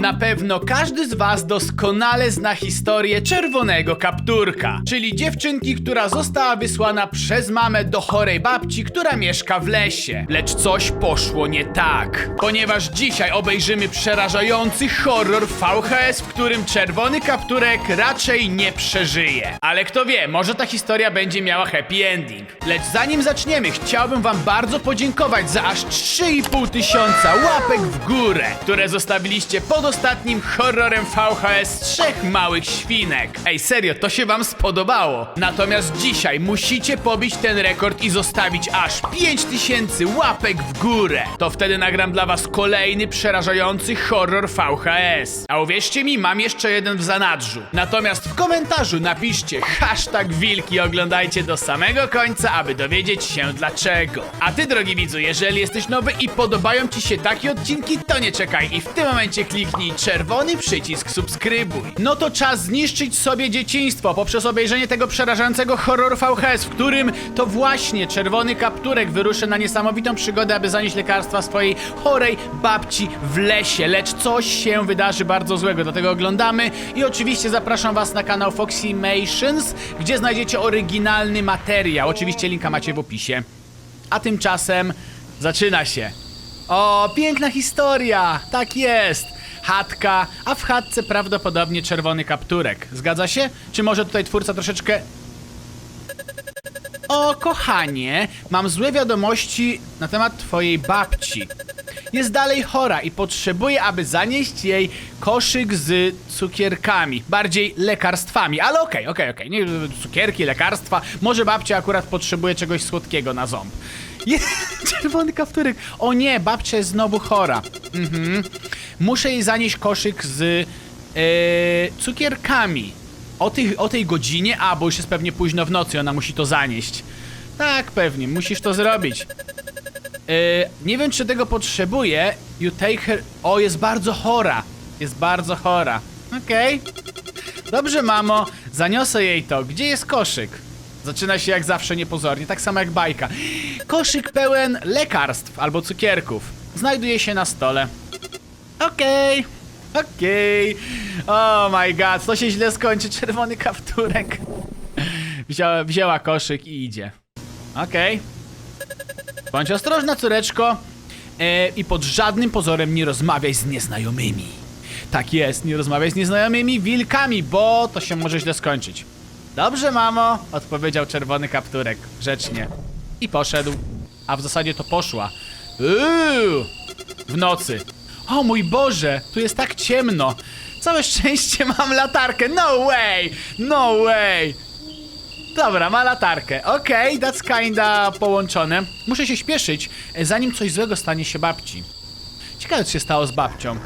Na pewno każdy z was doskonale zna historię czerwonego kapturka, czyli dziewczynki, która została wysłana przez mamę do chorej babci, która mieszka w lesie. Lecz coś poszło nie tak, ponieważ dzisiaj obejrzymy przerażający horror VHS, w którym czerwony kapturek raczej nie przeżyje. Ale kto wie, może ta historia będzie miała happy ending. Lecz zanim zaczniemy, chciałbym wam bardzo podziękować za aż 3,5 tysiąca łapek w górę, które zostawiliście pod ostatnim horrorem VHS Trzech Małych Świnek. Ej, serio, to się wam spodobało. Natomiast dzisiaj musicie pobić ten rekord i zostawić aż 5000 łapek w górę. To wtedy nagram dla was kolejny przerażający horror VHS. A uwierzcie mi, mam jeszcze jeden w zanadrzu. Natomiast w komentarzu napiszcie hashtag wilki oglądajcie do samego końca, aby dowiedzieć się dlaczego. A ty, drogi widzu, jeżeli jesteś nowy i podobają ci się takie odcinki, to nie czekaj i w tym momencie kliknij czerwony przycisk subskrybuj. No to czas zniszczyć sobie dzieciństwo poprzez obejrzenie tego przerażającego horroru VHS, w którym to właśnie czerwony kapturek wyruszy na niesamowitą przygodę, aby zanieść lekarstwa swojej chorej babci w lesie. Lecz coś się wydarzy bardzo złego, dlatego oglądamy i oczywiście zapraszam was na kanał Foxymations, gdzie znajdziecie oryginalny materiał. Oczywiście linka macie w opisie. A tymczasem zaczyna się. O, piękna historia! Tak jest! Chatka, a w chatce prawdopodobnie czerwony kapturek. Zgadza się? Czy może tutaj twórca troszeczkę o, kochanie, mam złe wiadomości na temat twojej babci. Jest dalej chora i potrzebuje, aby zanieść jej koszyk z cukierkami, bardziej lekarstwami, ale okej, okej, okej, nie cukierki, lekarstwa, może babcia akurat potrzebuje czegoś słodkiego na ząb. Czerwony kapturek. O nie, babcia jest znowu chora. Mhm. Muszę jej zanieść koszyk z e, cukierkami. O tej, o tej godzinie? A, bo już jest pewnie późno w nocy, ona musi to zanieść. Tak, pewnie, musisz to zrobić. Yy, nie wiem, czy tego potrzebuje. You take her... O, jest bardzo chora. Jest bardzo chora. Okej. Dobrze, mamo. Zaniosę jej to. Gdzie jest koszyk? Zaczyna się jak zawsze niepozornie, tak samo jak bajka. Koszyk pełen lekarstw albo cukierków. Znajduje się na stole. Okej. Okej. Oh my god, to się źle skończy. Czerwony kapturek. Wzięła, wzięła koszyk i idzie. Okej. Bądź ostrożna, córeczko. E, I pod żadnym pozorem nie rozmawiaj z nieznajomymi. Tak jest, nie rozmawiaj z nieznajomymi wilkami, bo to się może źle skończyć. Dobrze, mamo, odpowiedział czerwony kapturek grzecznie. I poszedł. A w zasadzie to poszła. Uuu, w nocy. O mój Boże, tu jest tak ciemno. Całe szczęście mam latarkę. No way! No way! Dobra, ma latarkę. Okej, that's kinda połączone. Muszę się śpieszyć, e, zanim coś złego stanie się babci. Ciekawe, co się stało z babcią.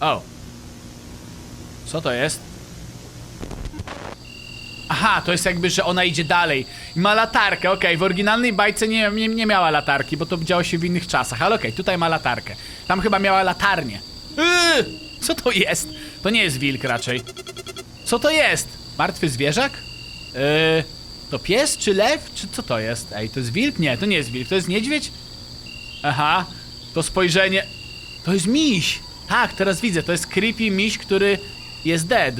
O. Co to jest? Aha, to jest jakby, że ona idzie dalej. Ma latarkę, okej. W oryginalnej bajce nie, nie, nie miała latarki, bo to działo się w innych czasach. Ale okej, tutaj ma latarkę. Tam chyba miała latarnię. Yy, co to jest? To nie jest wilk raczej. Co to jest? Martwy zwierzak? Yy, to pies czy lew? Czy co to jest? Ej, to jest wilk? Nie, to nie jest wilk. To jest niedźwiedź? Aha, to spojrzenie... To jest miś! Tak, teraz widzę. To jest creepy miś, który jest dead.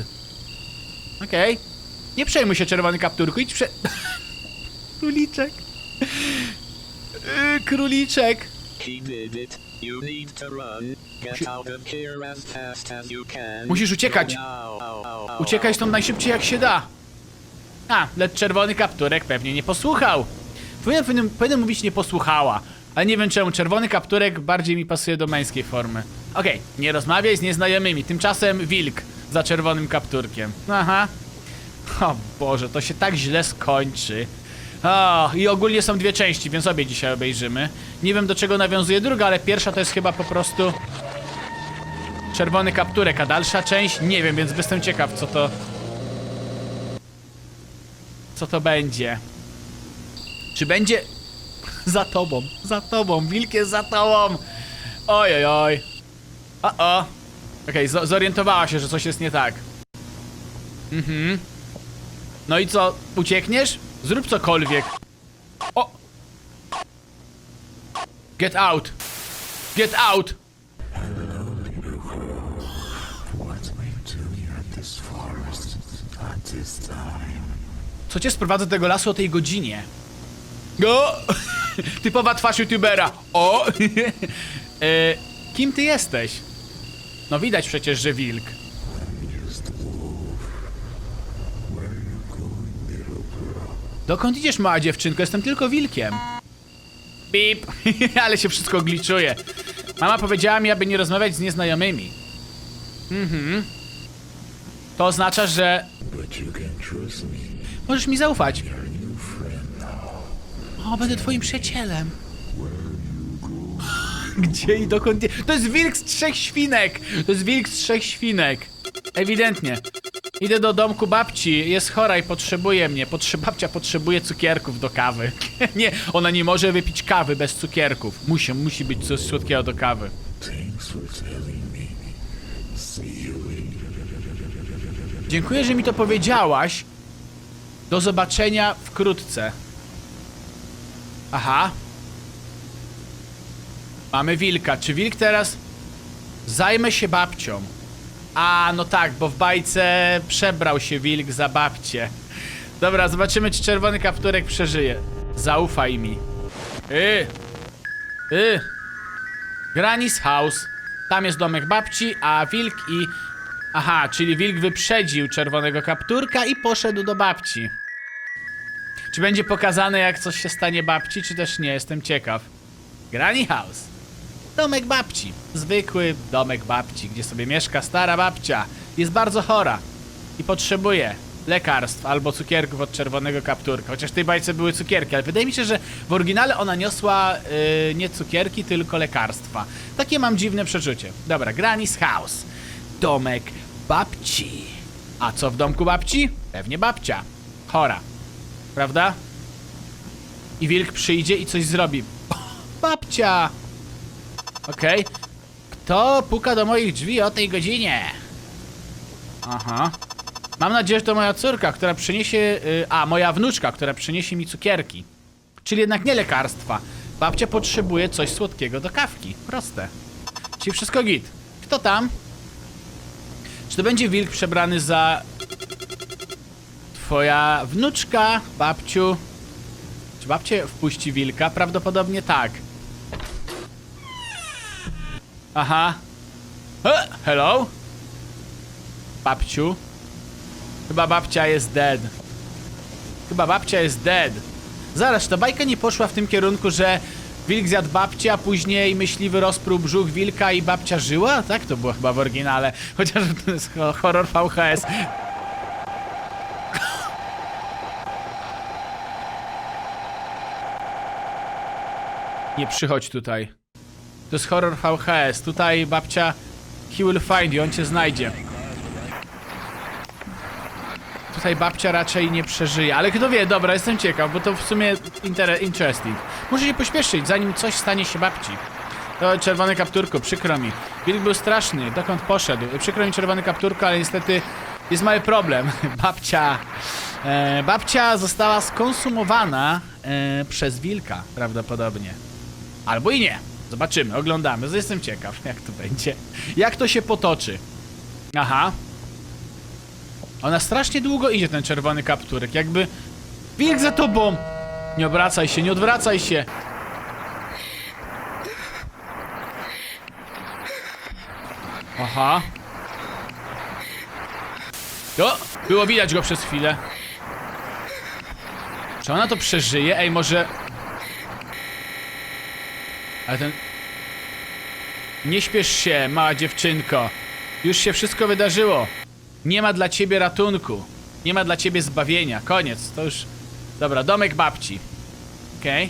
Okej. Nie przejmuj się, czerwony kapturku. Idź prze... Króliczek. Yy, króliczek. Musisz uciekać. Uciekaj stąd najszybciej jak się da. A, lecz czerwony kapturek pewnie nie posłuchał. Powinien, powinien, powinien mówić nie posłuchała. Ale nie wiem czemu, czerwony kapturek bardziej mi pasuje do męskiej formy. Okej, nie rozmawiaj z nieznajomymi. Tymczasem wilk za czerwonym kapturkiem. Aha. O Boże, to się tak źle skończy. O, i ogólnie są dwie części, więc obie dzisiaj obejrzymy. Nie wiem do czego nawiązuje druga, ale pierwsza to jest chyba po prostu czerwony kapturek, a dalsza część nie wiem, więc jestem ciekaw co to co to będzie. Czy będzie za tobą, za tobą, wilk jest za tobą. Oj, oj, oj. O, o. Okej, zo- zorientowała się, że coś jest nie tak. Mhm. No i co, uciekniesz? Zrób cokolwiek. O! Get out! Get out! This time? Co cię sprowadza do tego lasu o tej godzinie? Go! Typowa twarz youtubera. O! e, kim ty jesteś? No widać przecież, że wilk. Dokąd idziesz, mała dziewczynko? Jestem tylko wilkiem. Bip! Ale się wszystko gliczuje. Mama powiedziała mi, aby nie rozmawiać z nieznajomymi. Mhm. To oznacza, że But you can trust me. Możesz mi zaufać. O, będę twoim przyjacielem. Gdzie i dokąd? To jest wilk z trzech świnek! To jest wilk z trzech świnek. Ewidentnie. Idę do domku babci, jest chora i potrzebuje mnie. Potrze babcia potrzebuje cukierków do kawy. nie, ona nie może wypić kawy bez cukierków. Musi, musi być coś słodkiego do kawy. Dziękuję, że mi to powiedziałaś. Do zobaczenia wkrótce. Aha. Mamy wilka. Czy wilk teraz zajmę się babcią? A, no tak, bo w bajce przebrał się wilk za babcię. Dobra, zobaczymy, czy czerwony kapturek przeżyje. Zaufaj mi. Y. Y. Granny's House. Tam jest domek babci, a wilk i... Aha, czyli wilk wyprzedził czerwonego kapturka i poszedł do babci. Czy będzie pokazane, jak coś się stanie babci, czy też nie? Jestem ciekaw. Granny House. Domek babci. Zwykły domek babci, gdzie sobie mieszka stara babcia. Jest bardzo chora i potrzebuje lekarstw albo cukierków od czerwonego kapturka. Chociaż w tej bajce były cukierki, ale wydaje mi się, że w oryginale ona niosła yy, nie cukierki, tylko lekarstwa. Takie mam dziwne przeczucie. Dobra, Granny's House. Domek babci. A co w domku babci? Pewnie babcia. Chora. Prawda? I wilk przyjdzie i coś zrobi. Babcia! Okej. Kto puka do moich drzwi o tej godzinie? Aha. Mam nadzieję, że to moja córka, która przyniesie... y, a, moja wnuczka, która przyniesie mi cukierki. Czyli jednak nie lekarstwa. Babcia potrzebuje coś słodkiego do kawki. Proste. Czyli wszystko git. Kto tam? Czy to będzie wilk przebrany za... Twoja wnuczka, babciu? Czy babcie wpuści wilka? Prawdopodobnie tak. Aha. E, hello? Babciu? Chyba babcia jest dead. Chyba babcia jest dead. Zaraz, ta bajka nie poszła w tym kierunku, że wilk zjadł babcię, a później myśliwy rozpruł brzuch wilka i babcia żyła? Tak to było chyba w oryginale. Chociaż to jest ho- horror VHS. Nie przychodź tutaj. To jest horror VHS. Tutaj babcia he will find you, on cię znajdzie. Tutaj babcia raczej nie przeżyje, ale kto wie, dobra, jestem ciekaw, bo to w sumie inter interesting. Muszę się pośpieszyć, zanim coś stanie się babci. To czerwony kapturku, przykro mi. Wilk był straszny, dokąd poszedł? Przykro mi czerwony kapturku, ale niestety jest mały problem. Babcia... E, babcia została skonsumowana e, przez wilka, prawdopodobnie. Albo i nie. Zobaczymy, oglądamy. Jestem ciekaw, jak to będzie. Jak to się potoczy. Aha. Ona strasznie długo idzie, ten czerwony kapturek. Jakby... Wilk za tobą! Nie obracaj się, nie odwracaj się! Aha. O! Było widać go przez chwilę. Czy ona to przeżyje? Ej, może... Ale ten... Nie śpiesz się, mała dziewczynko. Już się wszystko wydarzyło. Nie ma dla ciebie ratunku. Nie ma dla ciebie zbawienia. Koniec. To już... Dobra, domek babci. Okej.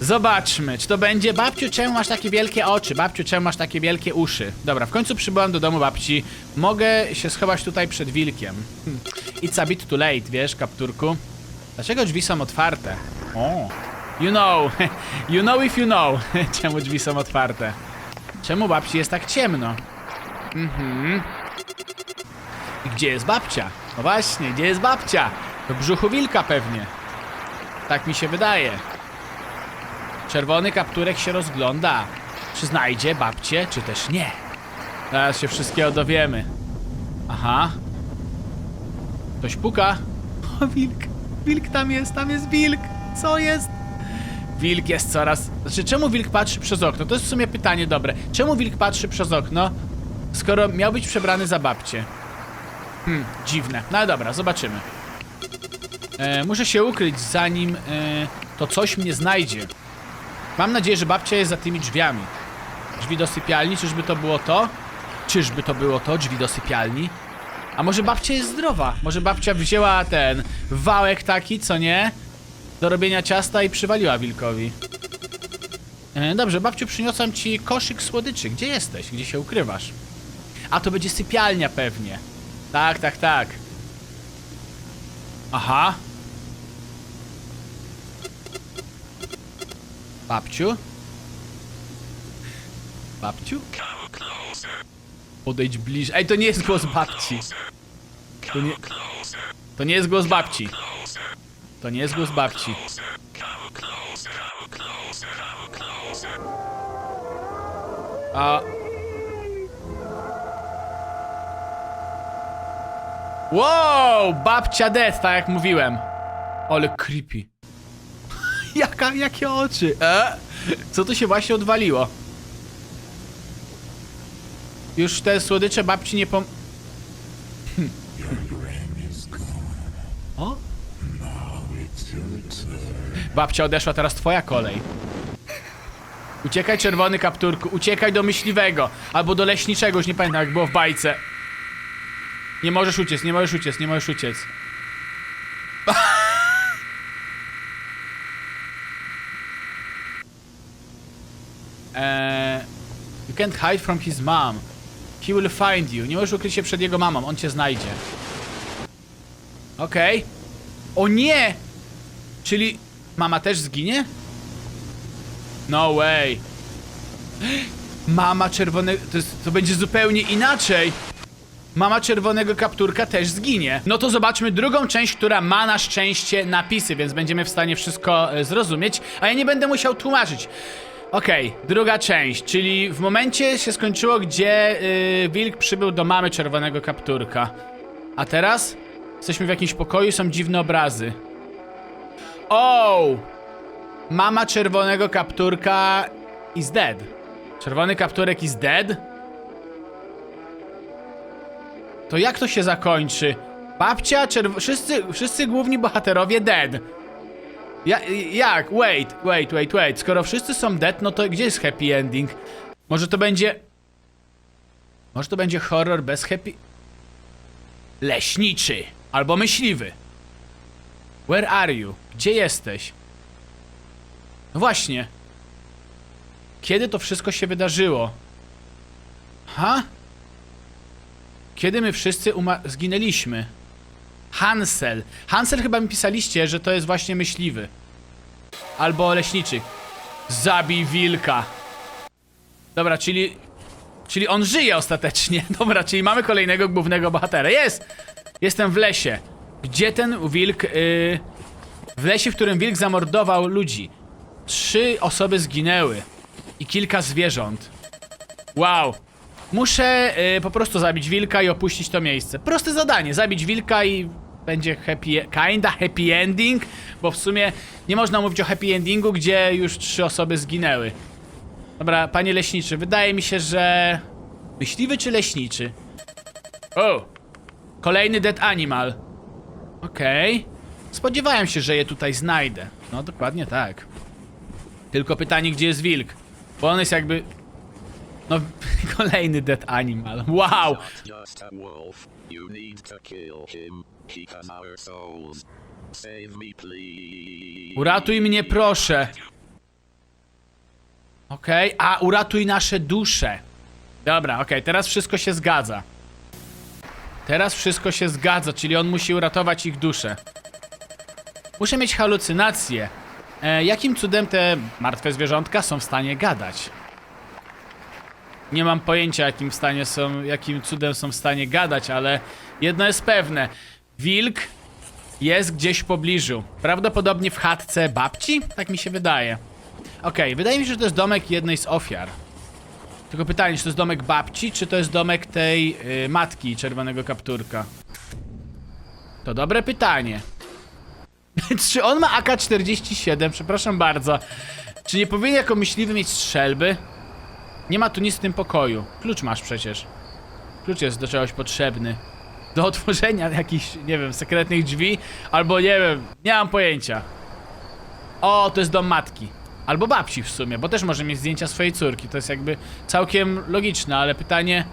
Zobaczmy, czy to będzie... Babciu, czemu masz takie wielkie oczy? Babciu, czemu masz takie wielkie uszy? Dobra, w końcu przybyłam do domu babci. Mogę się schować tutaj przed wilkiem. Hm. It's a bit too late, wiesz, kapturku? Dlaczego drzwi są otwarte? O. You know. You know if you know. Czemu drzwi są otwarte? Czemu babci jest tak ciemno? Mhm. I gdzie jest babcia? No właśnie, gdzie jest babcia? Do brzuchu wilka pewnie. Tak mi się wydaje. Czerwony kapturek się rozgląda. Czy znajdzie babcię, czy też nie? Zaraz się wszystkiego dowiemy. Aha. Ktoś puka. O, wilk. Wilk tam jest, tam jest wilk. Co jest? Wilk jest coraz... Znaczy, czemu wilk patrzy przez okno? To jest w sumie pytanie dobre. Czemu wilk patrzy przez okno, skoro miał być przebrany za babcię? Hmm, dziwne. No dobra, zobaczymy. E, muszę się ukryć, zanim e, to coś mnie znajdzie. Mam nadzieję, że babcia jest za tymi drzwiami. Drzwi do sypialni, czyżby to było to? Czyżby to było to, drzwi do sypialni? A może babcia jest zdrowa? Może babcia wzięła ten wałek taki, co nie? Do robienia ciasta i przywaliła wilkowi. E, dobrze, babciu, przyniosłam ci koszyk słodyczy. Gdzie jesteś? Gdzie się ukrywasz? A to będzie sypialnia pewnie. Tak, tak, tak. Aha. Babciu? Babciu? Podejdź bliżej. Ej, to nie jest głos babci. To nie... To nie jest głos babci. To nie jest głos babci. A... Wow! Babcia dead, tak jak mówiłem. Ale creepy. Jaka, jakie oczy? E? Co tu się właśnie odwaliło? Już te słodycze babci nie pom... O? It's your turn. Babcia odeszła, teraz twoja kolej. Uciekaj czerwony kapturku, uciekaj do myśliwego. Albo do leśniczego, już nie pamiętam jak było w bajce. Nie możesz uciec, nie możesz uciec, nie możesz uciec. Eee, you can't hide from his mom. He will find you. Nie możesz ukryć się przed jego mamą, on cię znajdzie. Okej. O nie! Czyli mama też zginie? No way. Mama czerwonego... To, to będzie zupełnie inaczej. Mama czerwonego kapturka też zginie. No to zobaczmy drugą część, która ma na szczęście napisy, więc będziemy w stanie wszystko e, zrozumieć, a ja nie będę musiał tłumaczyć. Okej, druga część, czyli w momencie się skończyło, gdzie yy, wilk przybył do mamy czerwonego kapturka. A teraz? Jesteśmy w jakimś pokoju, są dziwne obrazy. O! Mama czerwonego kapturka is dead. Czerwony kapturek is dead? To jak to się zakończy? Babcia, czerw... Wszyscy, wszyscy główni bohaterowie dead. Ja, jak? Wait, wait, wait, wait. Skoro wszyscy są dead, no to gdzie jest happy ending? Może to będzie... Może to będzie horror bez happy... Leśniczy. Albo myśliwy. Where are you? Gdzie jesteś? No właśnie. Kiedy to wszystko się wydarzyło? Ha? Kiedy my wszyscy zginęliśmy? Hansel. Hansel chyba mi pisaliście, że to jest właśnie myśliwy. Albo leśniczy. Zabij wilka. Dobra, czyli... Czyli on żyje ostatecznie. Dobra, czyli mamy kolejnego głównego bohatera. Jest! Jestem w lesie. Gdzie ten wilk... Yy... W lesie, w którym wilk zamordował ludzi. Trzy osoby zginęły. I kilka zwierząt. Wow. Muszę y, po prostu zabić wilka i opuścić to miejsce. Proste zadanie, zabić wilka i będzie happy, kinda happy ending, bo w sumie nie można mówić o happy endingu, gdzie już trzy osoby zginęły. Dobra, panie leśniczy, wydaje mi się, że... Myśliwy czy leśniczy? O! Kolejny dead animal. Okej. Spodziewałem się, że je tutaj znajdę. No, dokładnie tak. Tylko pytanie, gdzie jest wilk? Bo on jest jakby... No, kolejny dead animal. Wow! Uratuj mnie, proszę. Okej, a uratuj nasze dusze. Dobra, okej, teraz wszystko się zgadza. Teraz wszystko się zgadza, czyli on musi uratować ich duszę. Muszę mieć halucynacje. E, jakim cudem te martwe zwierzątka są w stanie gadać? Nie mam pojęcia, jakim w stanie są, jakim cudem są w stanie gadać, ale jedno jest pewne. Wilk jest gdzieś w pobliżu. Prawdopodobnie w chatce babci? Tak mi się wydaje. Okej, wydaje mi się, że to jest domek jednej z ofiar. Tylko pytanie, czy to jest domek babci, czy to jest domek tej y, matki czerwonego kapturka? To dobre pytanie. czy on ma AK-47? Przepraszam bardzo. Czy nie powinien jako myśliwy mieć strzelby? Nie ma tu nic w tym pokoju. Klucz masz przecież. Klucz jest do czegoś potrzebny. Do otworzenia jakichś, nie wiem, sekretnych drzwi, albo nie wiem, nie mam pojęcia. O, to jest dom matki. Albo babci w sumie, bo też może mieć zdjęcia swojej córki. To jest jakby całkiem logiczne, ale pytanie.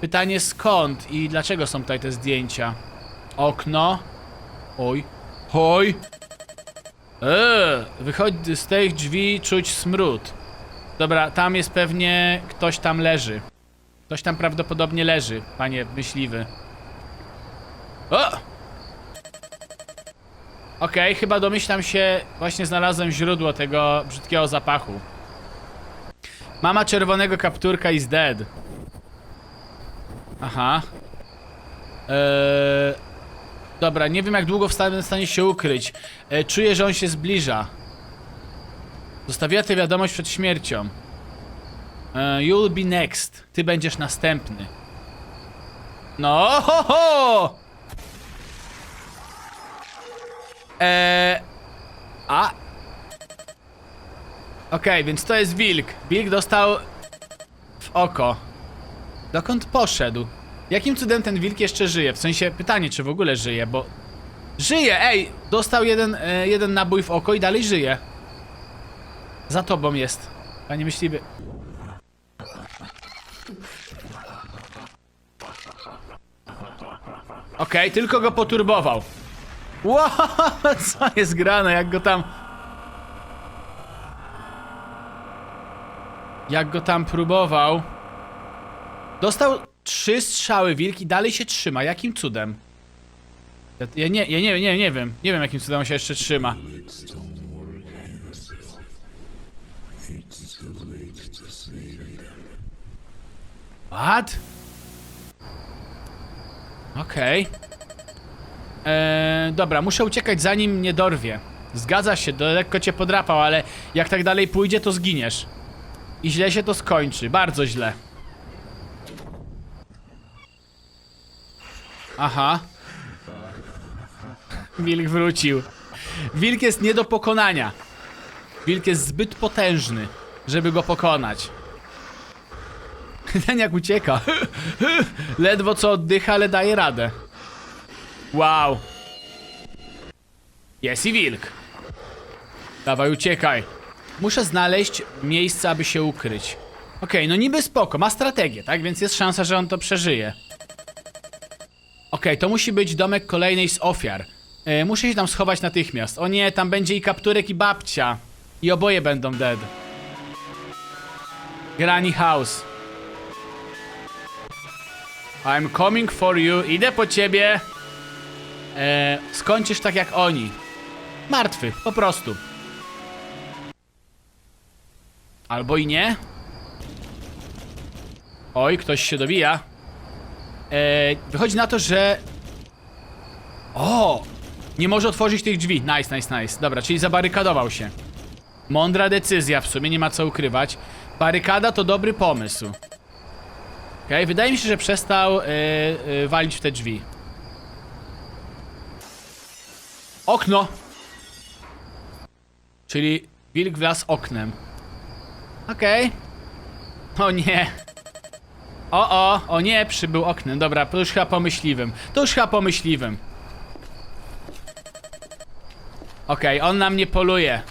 Pytanie skąd i dlaczego są tutaj te zdjęcia? Okno. Oj. Oj. Eee, wychodzi z tych drzwi czuć smród. Dobra, tam jest pewnie ktoś tam leży. Ktoś tam prawdopodobnie leży, panie myśliwy. O! Okej, chyba domyślam się, właśnie znalazłem źródło tego brzydkiego zapachu. Mama czerwonego kapturka is dead. Aha. Eee, dobra, nie wiem jak długo stanie, w stanie się ukryć. Eee, czuję, że on się zbliża. Zostawiła tę wiadomość przed śmiercią. Eee, you'll be next. Ty będziesz następny. No, ho, ho! Eee, a. Okej, więc to jest wilk. Wilk dostał w oko. Dokąd poszedł? Jakim cudem ten wilk jeszcze żyje? W sensie pytanie, czy w ogóle żyje, bo... Żyje, ej! Dostał jeden, e, jeden nabój w oko i dalej żyje. Za tobą jest. Panie myśliwy. Okej, tylko go poturbował. Wow, co jest grane, jak go tam... Jak go tam próbował... Dostał trzy strzały wilk i dalej się trzyma. Jakim cudem? Ja, ja nie, ja nie, nie, nie wiem. Nie wiem jakim cudem on się jeszcze trzyma. What? Okej. Eee, dobra, muszę uciekać zanim mnie dorwie. Zgadza się, do lekko cię podrapał, ale jak tak dalej pójdzie, to zginiesz. I źle się to skończy, bardzo źle. Aha. Wilk wrócił. Wilk jest nie do pokonania. Wilk jest zbyt potężny, żeby go pokonać. Ten jak ucieka. Ledwo co oddycha, ale daje radę. Wow. Jest i wilk. Dawaj, uciekaj. Muszę znaleźć miejsce, aby się ukryć. Okej, no niby spoko, ma strategię, tak? Więc jest szansa, że on to przeżyje. Okej, to musi być domek kolejnej z ofiar. E, muszę się tam schować natychmiast. O nie, tam będzie i kapturek i babcia. I oboje będą dead. Granny House. I'm coming for you. Idę po ciebie. E, skończysz tak jak oni. Martwy, po prostu. Albo i nie. Oj, ktoś się dobija. E, wychodzi na to, że... O! Nie może otworzyć tych drzwi. Nice, nice, nice. Dobra, czyli zabarykadował się. Mądra decyzja, w sumie nie ma co ukrywać. Barykada to dobry pomysł. Okej, wydaje mi się, że przestał e, e, walić w te drzwi. Okno! Czyli wilk wlazł oknem. Okej. O nie. O, o, o nie, przybył oknem. Dobra, to już chyba pomyśliwym. To już chyba pomyśliwym. Okej, on na mnie poluje.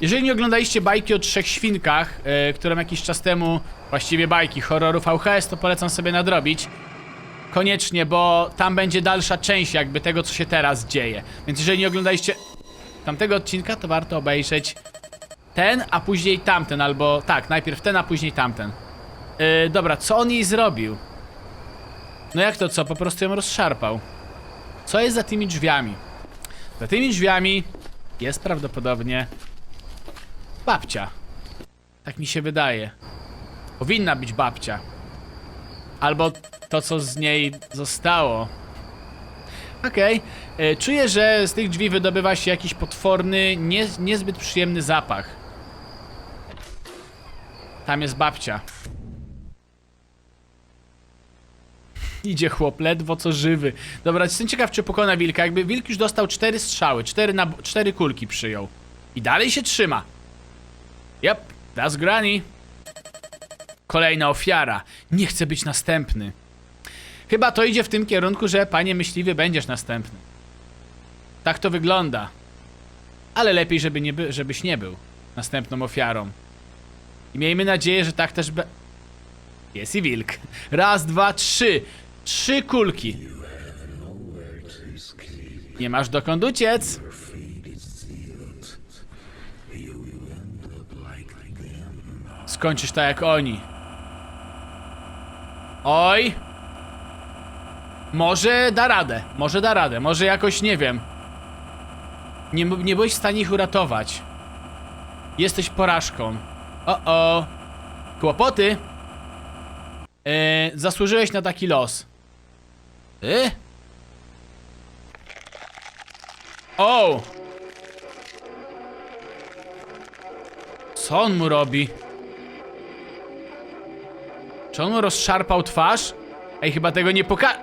Jeżeli nie oglądaliście bajki o trzech świnkach, yy, którą jakiś czas temu, właściwie bajki horroru VHS, to polecam sobie nadrobić. Koniecznie, bo tam będzie dalsza część jakby tego, co się teraz dzieje. Więc jeżeli nie oglądaliście tamtego odcinka, to warto obejrzeć ten, a później tamten, albo tak, najpierw ten, a później tamten. Yy, dobra, co on jej zrobił? No jak to co? Po prostu ją rozszarpał. Co jest za tymi drzwiami? Za tymi drzwiami jest prawdopodobnie babcia. Tak mi się wydaje. Powinna być babcia. Albo to, co z niej zostało. Okej. Okay. Czuję, że z tych drzwi wydobywa się jakiś potworny, nie, niezbyt przyjemny zapach. Tam jest babcia. Idzie chłop, ledwo co żywy. Dobra, jestem ciekaw, czy pokona wilka. Jakby wilk już dostał cztery strzały, cztery, na, cztery kulki przyjął. I dalej się trzyma. Yep, that's granny. Kolejna ofiara. Nie chcę być następny. Chyba to idzie w tym kierunku, że panie myśliwy będziesz następny. Tak to wygląda. Ale lepiej, żeby nie by, żebyś nie był następną ofiarą. I miejmy nadzieję, że tak też be... Jest i wilk. Raz, dwa, trzy. Trzy kulki. Nie masz dokąd uciec. Skończysz tak jak oni. Oj. Może da radę. Może da radę. Może jakoś nie wiem. Nie, nie byłeś w stanie ich uratować. Jesteś porażką. O o. Kłopoty. E, zasłużyłeś na taki los. Y? O! Co on mu robi? Czy on mu rozszarpał twarz? Ej, chyba tego nie poka...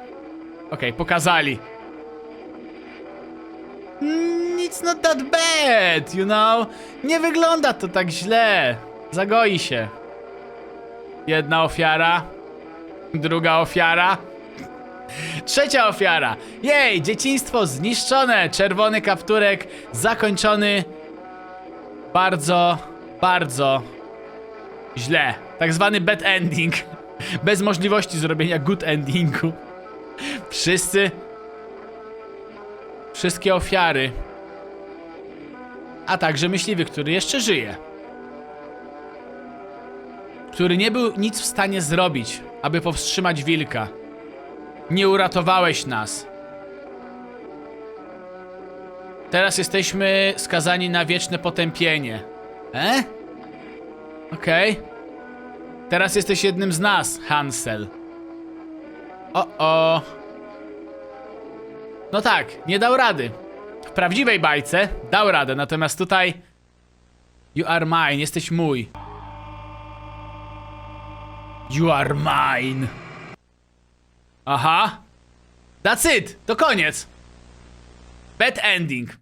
Okej, pokazali. Mm, It's not that bad, you know? Nie wygląda to tak źle. Zagoi się. Jedna ofiara. Druga ofiara. Trzecia ofiara. Jej, dzieciństwo zniszczone. Czerwony kapturek zakończony. Bardzo, bardzo źle. Tak zwany bad ending. Bez możliwości zrobienia good endingu. Wszyscy. Wszystkie ofiary. A także myśliwy, który jeszcze żyje. Który nie był nic w stanie zrobić, aby powstrzymać wilka. Nie uratowałeś nas. Teraz jesteśmy skazani na wieczne potępienie. E? Okej. Teraz jesteś jednym z nas, Hansel. O, o. No tak, nie dał rady. W prawdziwej bajce dał radę, natomiast tutaj. You are mine, jesteś mój. You are mine. Aha. That's it, to koniec. Bad ending.